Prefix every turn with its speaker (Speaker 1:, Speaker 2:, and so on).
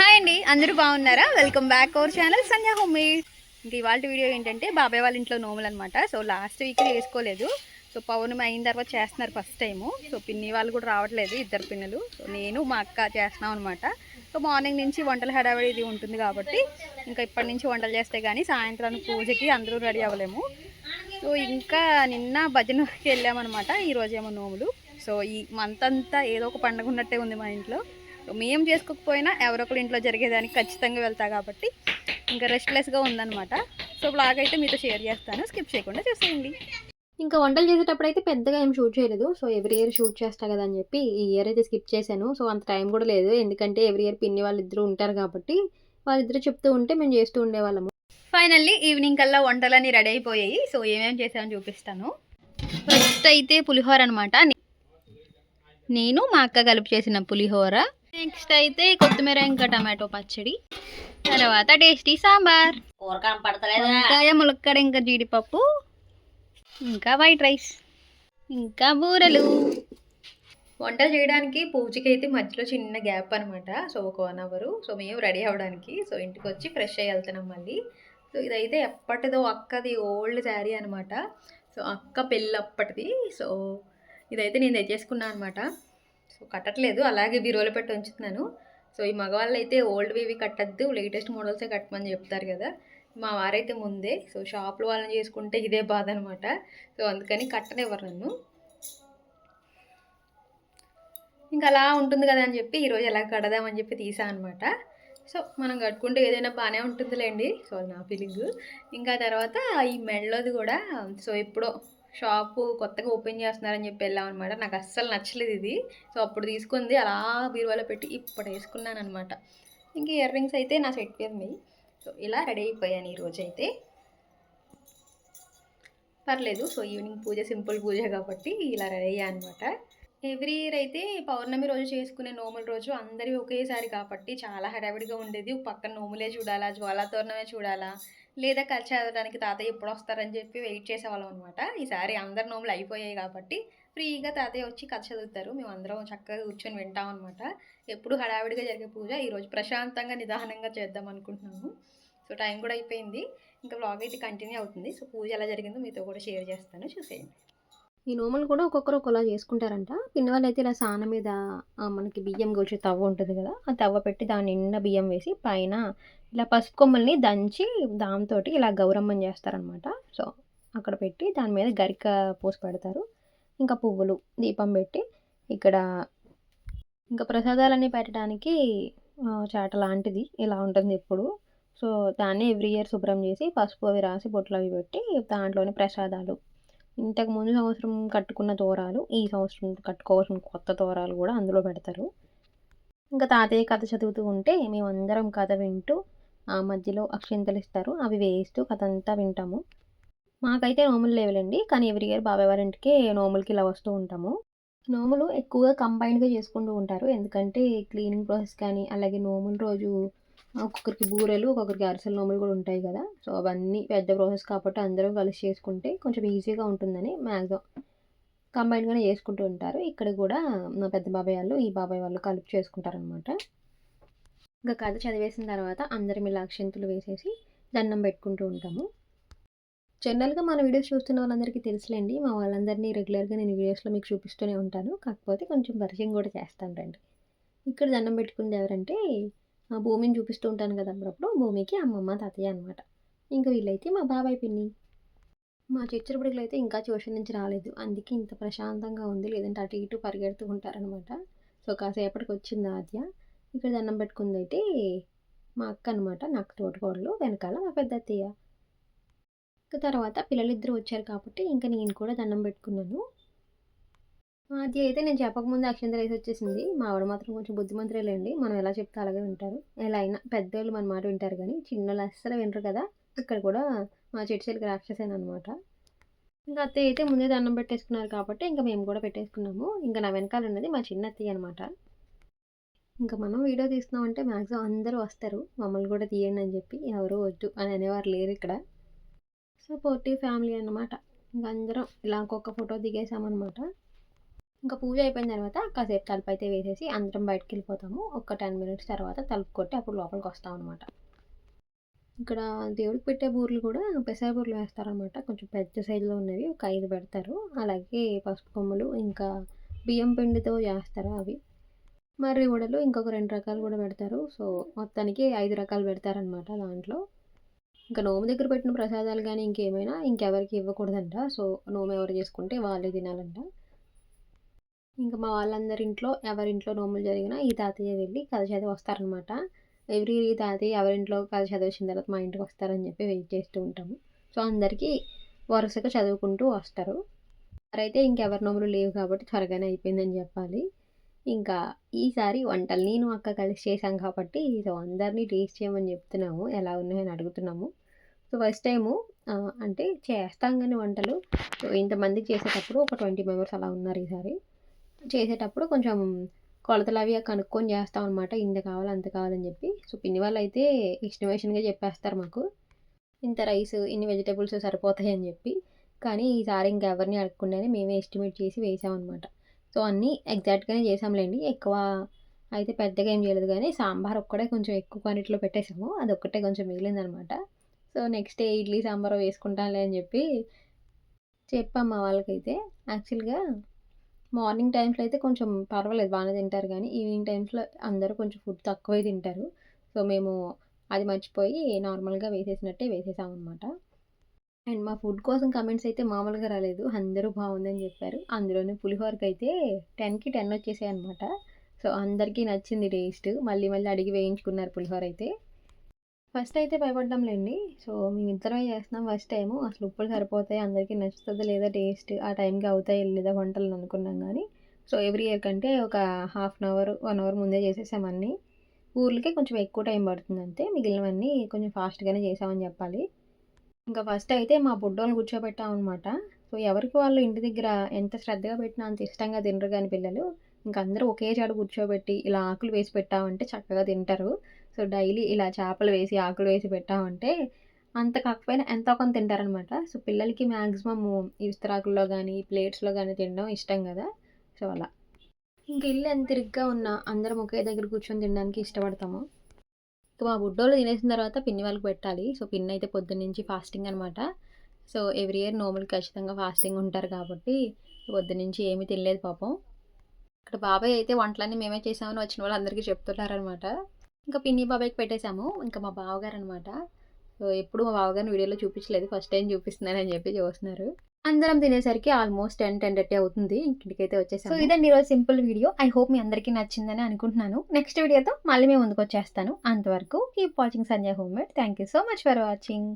Speaker 1: Hi అండి అందరూ బాగున్నారా? Welcome back our channel Sandhya home ఇంక ఇవాళ వీడియో ఏంటంటే బాబాయ్ వాళ్ళ ఇంట్లో నోములు అనమాట సో లాస్ట్ వీక్ వేసుకోలేదు. సో పౌర్ణమి అయిన తర్వాత చేస్తున్నారు ఫస్ట్ టైము సో పిన్ని వాళ్ళు కూడా రావట్లేదు ఇద్దరు పిన్నులు. సో నేను మా అక్క చేస్తున్నాం అనమాట సో మార్నింగ్ నుంచి వంటల హడావిడి ఇది ఉంటుంది కాబట్టి ఇంకా ఇప్పటి నుంచి వంటలు చేస్తే కానీ సాయంత్రానికి పూజకి అందరూ రెడీ అవ్వలేము. సో ఇంకా నిన్న భజనకి వెళ్ళామన్నమాట. ఈరోజు ఏమో నోములు. సో ఈ మంత్ అంతా ఏదో ఒక పండుగ ఉన్నట్టే ఉంది మా ఇంట్లో. మేము చేసుకోకపోయినా ఎవరో ఒకరి ఇంట్లో జరిగేదానికి ఖచ్చితంగా వెళ్తా కాబట్టి ఇంకా రెస్ట్లెస్గా ఉందన్నమాట. సో బ్లాగ్ అయితే మీతో షేర్ చేస్తాను. స్కిప్ చేయకుండా చూసేయండి.
Speaker 2: ఇంకా వంటలు చేసేటప్పుడు అయితే పెద్దగా ఏం షూట్ చేయలేదు. సో ఎవ్రీ ఇయర్ షూట్ చేస్తా కదా అని చెప్పి ఈ ఇయర్ అయితే స్కిప్ చేశాను. సో అంత టైం కూడా లేదు. ఎందుకంటే ఎవ్రీ ఇయర్ పిన్ని వాళ్ళిద్దరూ ఉంటారు కాబట్టి వాళ్ళిద్దరూ చెప్తూ ఉంటే మేము చేస్తూ ఉండేవాళ్ళము.
Speaker 1: ఫైనల్లీ ఈవినింగ్ కల్లా వంటలన్నీ రెడీ అయిపోయాయి. సో ఏమేమి చేసామని చూపిస్తాను. ఫస్ట్ అయితే పులిహోర అనమాట నేను మా అక్క కలిపి చేసిన పులిహోర. నెక్స్ట్ అయితే కొత్తిమీర ఇంకా టమాటో పచ్చడి. తర్వాత టేస్టీ సాంబార్. వంకాయ ములక్కడ ఇంకా జీడిపప్పు. ఇంకా వైట్ రైస్. ఇంకా బూరెలు. వంటలు చేయడానికి పూజకి అయితే మధ్యలో చిన్న గ్యాప్ అనమాట సో ఒక వన్ అవర్. సో మేము రెడీ అవ్వడానికి. సో ఇంటికి వచ్చి ఫ్రెష్ అయ్యి వెళ్తున్నాం మళ్ళీ. సో ఇదైతే ఎప్పటిదో అక్కది ఓల్డ్ శారీ అనమాట సో అక్క పెళ్ళి అప్పటిది సో ఇదైతే నేను తెచ్చేసుకున్నాను అనమాట సో కట్టట్లేదు. అలాగే బీరోలో పెట్టి ఉంచుతున్నాను. సో ఈ మగవాళ్ళు అయితే ఓల్డ్ వేవి కట్టద్దు. లేటెస్ట్ మోడల్సే కట్టమని చెప్తారు కదా. మా వారైతే ముందే. సో షాప్లో వాళ్ళని చేసుకుంటే ఇదే బాధ అనమాట సో అందుకని కట్టనివ్వరు నన్ను. ఇంకా అలా ఉంటుంది కదా అని చెప్పి ఈరోజు ఎలా కడదామని చెప్పి తీసా అనమాట సో మనం కట్టుకుంటే ఏదైనా బాగానే ఉంటుందిలేండి. సో నా ఫీలింగ్. ఇంకా తర్వాత ఈ మెడలోది కూడా. సో ఎప్పుడో షాపు కొత్తగా ఓపెన్ చేస్తున్నారని చెప్పి వెళ్ళామన్నమాట నాకు అస్సలు నచ్చలేదు ఇది. సో అప్పుడు తీసుకుంది. అలా బీరువాలో పెట్టి ఇప్పుడు వేసుకున్నాను అనమాట ఇంక ఇయర్ రింగ్స్ అయితే నా సెట్ మీద సో ఇలా రెడీ అయిపోయాను ఈరోజు అయితే పర్లేదు. సో ఈవినింగ్ పూజ సింపుల్ పూజ కాబట్టి ఇలా రెడీ అయ్యా అనమాట. ఎవ్రీ ఇయర్ అయితే పౌర్ణమి రోజు చేసుకునే నోముల రోజు అందరి ఒకేసారి కాబట్టి చాలా హడావిడిగా ఉండేది. పక్కన నోములే చూడాలా జ్వాలాతోరణమే చూడాలా లేదా కలిసి చదవడానికి తాతయ్య ఎప్పుడు వస్తారని చెప్పి వెయిట్ చేసేవాళ్ళం అనమాట ఈసారి అందరి నోములు అయిపోయాయి కాబట్టి ఫ్రీగా తాతయ్య వచ్చి కథ చదువుతారు. మేము అందరం చక్కగా కూర్చొని వింటాం అనమాట ఎప్పుడు హడావిడిగా జరిగే పూజ ఈరోజు ప్రశాంతంగా నిదానంగా చేద్దాం అనుకుంటున్నాము. సో టైం కూడా అయిపోయింది. ఇంకా బ్లాగ్ అయితే కంటిన్యూ అవుతుంది. సో పూజ ఎలా జరిగిందో మీతో కూడా షేర్ చేస్తాను. చూసేయండి.
Speaker 2: ఈ నోములు కూడా ఒక్కొక్కరు ఒకలా చేసుకుంటారంట. పిన్ని వాళ్ళు అయితే ఇలా సాన మీద మనకి బియ్యం గొలిచే తవ్వ ఉంటుంది కదా ఆ తవ్వ పెట్టి దాని నిండా బియ్యం వేసి పైన ఇలా పసుపు కొమ్మల్ని దంచి దాంతో ఇలా గౌరమ్మని చేస్తారనమాట. సో అక్కడ పెట్టి దాని మీద గరిక పోసి పెడతారు. ఇంకా పువ్వులు దీపం పెట్టి ఇక్కడ ఇంకా ప్రసాదాలన్నీ పెట్టడానికి చాట లాంటిది ఇలా ఉంటుంది ఎప్పుడు. సో దాన్ని ఎవ్రీ ఇయర్ శుభ్రం చేసి పసుపు అవి రాసి బొట్లు అవి పెట్టి దాంట్లోనే ప్రసాదాలు ఇంతకు ముందు సంవత్సరం కట్టుకున్న తోరాలు ఈ సంవత్సరం కట్టుకోవాల్సిన కొత్త తోరాలు కూడా అందులో పెడతారు. ఇంకా తాతయ్య కథ చదువుతూ ఉంటే మేమందరం కథ వింటూ ఆ మధ్యలో అక్షింతలు ఇస్తారు. అవి వేస్తూ కథ అంతా వింటాము. మాకైతే నోములు లేవులండి కానీ ఎవరి ఇయర్ బాబాయ్ వారి నోములకి ఇలా వస్తూ ఉంటాము. నోములు ఎక్కువగా కంబైన్డ్గా చేసుకుంటూ ఉంటారు. ఎందుకంటే క్లీనింగ్ ప్రాసెస్ కానీ అలాగే నోముల రోజు ఒక్కొక్కరికి బూరెలు ఒక్కొక్కరికి అరిసెల నోములు కూడా ఉంటాయి కదా. సో అవన్నీ పెద్ద ప్రాసెస్ కాబట్టి అందరం కలిసి చేసుకుంటే కొంచెం ఈజీగా ఉంటుందని మ్యాక్సిమం కంబైన్గానే చేసుకుంటూ ఉంటారు. ఇక్కడ కూడా మా పెద్ద బాబాయ్ వాళ్ళు ఈ బాబాయ్ వాళ్ళు కలిపి చేసుకుంటారనమాట ఇంకా కథ చదివేసిన తర్వాత అందరం ఇలా అక్షంతులు వేసేసి దండం పెట్టుకుంటూ ఉంటాము. జనరల్గా మన వీడియోస్ చూస్తున్న వాళ్ళందరికీ తెలుసులేండి. మా వాళ్ళందరినీ రెగ్యులర్గా నేను వీడియోస్లో మీకు చూపిస్తూనే ఉంటాను. కాకపోతే కొంచెం పరిచయం కూడా చేస్తాను రండి. ఇక్కడ దండం పెట్టుకుంది ఎవరంటే భూమిని చూపిస్తూ ఉంటాను కదా అప్పుడప్పుడు భూమికి అమ్మమ్మ తాతయ్య అనమాట ఇంకా వీళ్ళైతే మా బాబాయ్ పిన్ని. మా చిచ్చరపడికలు అయితే ఇంకా ట్యూషన్ నుంచి రాలేదు. అందుకే ఇంత ప్రశాంతంగా ఉంది. లేదంటే అటు ఇటు పరిగెడుతూ ఉంటారనమాట సో కాసేపటికి వచ్చింది ఆద్య. ఇక్కడ దండం పెట్టుకుంది అయితే మా అక్క అనమాట నాకు తోటకోడలు వెనకాల మా పెద్ద అత్తయ్య. ఇంకా తర్వాత పిల్లలిద్దరూ వచ్చారు కాబట్టి ఇంకా నేను కూడా దండం పెట్టుకున్నాను. ఆద్య అయితే నేను చెప్పకముందు అక్షంతలు వేసి వచ్చేసింది. మా ఆవిడ మాత్రం కొంచెం బుద్ధిమంతులేండి మనం ఎలా చెప్తే అలాగే వింటారు. ఎలా అయినా పెద్దోళ్ళు మన మాట వింటారు కానీ చిన్నోళ్ళు అస్సలు వినరు కదా. ఇక్కడ కూడా మా చెట్టు రాక్షసేన అనమాట ఇంకా అత్తయ్య అయితే ముందే దండం పెట్టేసుకున్నారు కాబట్టి ఇంకా మేము కూడా పెట్టేసుకున్నాము. ఇంకా నా వెనకాల ఉన్నది మా చిన్న అత్తయ్య అనమాట ఇంకా మనం వీడియో తీస్తున్నామంటే మ్యాక్సిమం అందరూ వస్తారు. మమ్మల్ని కూడా తీయండి అని చెప్పి ఎవరు వద్దు అని అనేవారు లేరు ఇక్కడ. సపోర్టివ్ ఫ్యామిలీ అన్నమాట. ఇంకా అందరం ఇలా ఒక్కొక్క ఫోటో దిగేసామన్నమాట ఇంకా పూజ అయిపోయిన తర్వాత కాసేపు తలుపు అయితే వేసేసి అందరం బయటకు వెళ్ళిపోతాము. ఒక టెన్ మినిట్స్ తర్వాత తలుపు కొట్టి అప్పుడు లోపలికి వస్తాం అనమాట ఇక్కడ దేవుడికి పెట్టే బూర్లు కూడా పెసర బూర్లు వేస్తారనమాట కొంచెం పెద్ద సైజులో ఉన్నవి ఒక ఐదు పెడతారు. అలాగే పసుపు కొమ్మలు ఇంకా బియ్యం పిండితో చేస్తారు అవి. మర్రి వడలు ఇంకొక రెండు రకాలు కూడా పెడతారు. సో మొత్తానికి ఐదు రకాలు పెడతారనమాట దాంట్లో. ఇంకా నోము దగ్గర పెట్టిన ప్రసాదాలు కానీ ఇంకేమైనా ఇంకెవరికి ఇవ్వకూడదంట. సో నోము ఎవరు చేసుకుంటే వాళ్ళే తినాలంట. ఇంకా మా వాళ్ళందరి ఇంట్లో ఎవరింట్లో నోములు జరిగినా ఈ తాతయ్య వెళ్ళి కథ చదివి వస్తారనమాట. ఎవ్రీ ఈ తాతయ్య ఎవరింట్లో కథ చదివేసిన తర్వాత మా ఇంటికి వస్తారని చెప్పి వెయిట్ చేస్తూ ఉంటాము. సో అందరికీ వరుసగా చదువుకుంటూ వస్తారు. అయితే ఇంకెవరి నోములు లేవు కాబట్టి త్వరగానే అయిపోయిందని చెప్పాలి. ఇంకా ఈసారి వంటలు నేను అక్క కలిసి చేశాం కాబట్టి సో అందరినీ టేస్ట్ చేయమని చెప్తున్నాము. ఎలా ఉన్నాయని అడుగుతున్నాము. సో ఫస్ట్ టైము అంటే చేస్తాం కానీ వంటలు. సో ఇంతమందికి చేసేటప్పుడు ఒక ట్వంటీ మెంబర్స్ అలా ఉన్నారు ఈసారి. చేసేటప్పుడు కొంచెం కొలతలు అవి కనుక్కొని చేస్తాం అనమాట ఇంత కావాలి అంత కావాలని చెప్పి. సో పిన్ని వాళ్ళు అయితే ఎస్టిమేషన్గా చెప్పేస్తారు మాకు. ఇంత రైస్ ఇన్ని వెజిటేబుల్స్ సరిపోతాయి అని చెప్పి. కానీ ఈసారి ఇంకెవరిని అడగకుండానే మేమే ఎస్టిమేట్ చేసి వేసామన్నమాట సో అన్నీ ఎగ్జాక్ట్గానే చేసాంలేండి. ఎక్కువ అయితే పెద్దగా ఏం చేయలేదు కానీ సాంబార్ ఒక్కటే కొంచెం ఎక్కువ క్వాంటిటీలో పెట్టేసాము. అది ఒక్కటే కొంచెం మిగిలిందనమాట so next day idli sambar వేసుకుంటానులే అని చెప్పి చెప్పాం మా వాళ్ళకైతే. యాక్చువల్గా మార్నింగ్ టైమ్స్లో అయితే కొంచెం పర్వాలేదు బాగానే తింటారు కానీ ఈవినింగ్ టైమ్స్లో అందరూ కొంచెం ఫుడ్ తక్కువే తింటారు. సో మేము అది మర్చిపోయి నార్మల్గా వేసేసినట్టే వేసేసామన్నమాట. అండ్ మా ఫుడ్ కోసం కమెంట్స్ అయితే మామూలుగా రాలేదు. అందరూ బాగుందని చెప్పారు. అందులోనే పులిహోరకి అయితే టెన్కి టెన్ వచ్చేసాయి అనమాట సో అందరికీ నచ్చింది టేస్ట్. మళ్ళీ మళ్ళీ అడిగి వేయించుకున్నారు పులిహోర అయితే. ఫస్ట్ అయితే భయపడ్డాంలేండి సో మేము ఇద్దరమే చేస్తున్నాం ఫస్ట్ టైము. అసలు ఉప్పులు సరిపోతాయి? అందరికీ నచ్చుతుందో లేదా టేస్ట్? ఆ టైంకి అవుతాయి లేదా వంటలు అనుకున్నాం కానీ సో ఎవ్రీ ఇయర్ కంటే ఒక half an hour one hour ముందే చేసేసాం అన్నీ. ఊర్లకే కొంచెం ఎక్కువ టైం పడుతుంది అంతే. మిగిలినవన్నీ కొంచెం ఫాస్ట్గానే చేసామని చెప్పాలి. ఇంకా ఫస్ట్ అయితే మా బుడ్డోళ్ళు కూర్చోబెట్టాం అనమాట సో ఎవరికి వాళ్ళు ఇంటి దగ్గర ఎంత శ్రద్ధగా పెట్టినా అంత ఇష్టంగా తినరు కానీ పిల్లలు. ఇంకా అందరూ ఒకే చాడు కూర్చోబెట్టి ఇలా ఆకులు వేసి పెట్టామంటే చక్కగా తింటారు. సో డైలీ ఇలా చేపలు వేసి ఆకులు వేసి పెట్టామంటే అంత కాకపోయినా ఎంతో కొంత తింటారనమాట. సో పిల్లలకి మ్యాక్సిమమ్ ఇస్తరాకుల్లో విస్తరాకుల్లో కానీ ప్లేట్స్లో కానీ తినడం ఇష్టం కదా. సో అలా. ఇంక ఇల్లు ఎంత ఇరుగ్గా ఉన్నా అందరం ఒకే దగ్గర కూర్చొని తినడానికి ఇష్టపడతాము. సో మా బుడ్డోళ్ళు తినేసిన తర్వాత పిన్ని వాళ్ళకి పెట్టాలి. సో పిన్ని అయితే పొద్దున్న నుంచి ఫాస్టింగ్ అనమాట. సో ఎవ్రీ ఇయర్ నోములు ఖచ్చితంగా ఫాస్టింగ్ ఉంటారు కాబట్టి పొద్దున్న నుంచి ఏమీ తినలేదు పాపం. ఇక్కడ బాబాయ్ అయితే వంటలన్నీ మేమే చేసామని వచ్చిన వాళ్ళందరికీ చెప్తున్నారనమాట. ఇంకా పిన్ని బాబాయ్కి పెట్టేశాము. ఇంకా మా బావగారు అనమాట సో ఎప్పుడు మా బావగారిని వీడియోలో చూపించలేదు. ఫస్ట్ టైం చూపిస్తున్నానని చెప్పి చూస్తున్నారు. అందరం తినేసరికి ఆల్మోస్ట్ టెన్ టెన్ థర్టీ అవుతుంది. ఇంటికైతే వచ్చేసాను సో ఇదండి ఈరోజు సింపుల్ వీడియో. ఐ హోప్ మీ అందరికీ నచ్చిందని అనుకుంటున్నాను. నెక్స్ట్ వీడియోతో మళ్ళీ మేము ముందుకు వచ్చేస్తాను. అంతవరకు keep watching Sanjay home made. Thank you so much for watching.